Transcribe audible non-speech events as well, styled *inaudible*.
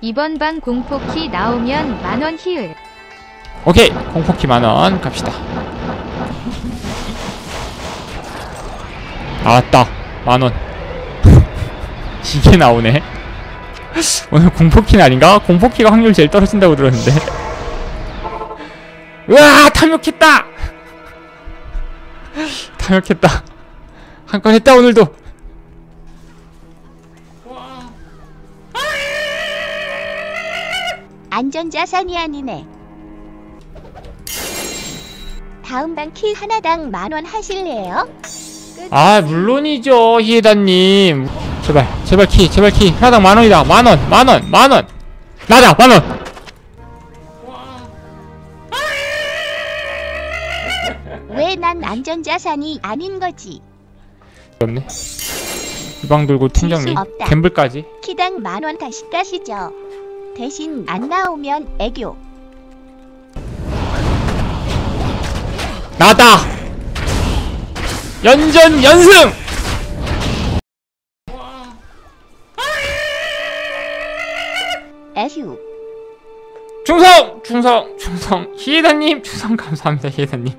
이번 방 공포키 나오면 만원 희을. 오케이 공포키 만원 갑시다. 나왔다 만원. *laughs* 이게 나오네. *laughs* 오늘 공포키 날인가? 공포키가 확률 제일 떨어진다고 들었는데. *laughs* 으아 탐욕했다! 탐욕했다. 한 건 했다 오늘도 안전자산이 아니네. 다음 방 키 하나당 만원 하실래요? 아 물론이죠 히에다님 제발 제발 키 제발 키 하나당 만원이다 만원 만원 만원 나다 만원 왜 난 안전자산이 아닌 거지? 없네 이방 돌고 팀장님 없다. 갬블까지 키당 만원 다시 가시죠. 대신 안 나오면 애교. 나다! 연전 연승! 에휴. 충성! 충성! 충성! *laughs* 히에다님 충성 감사합니다 히에다님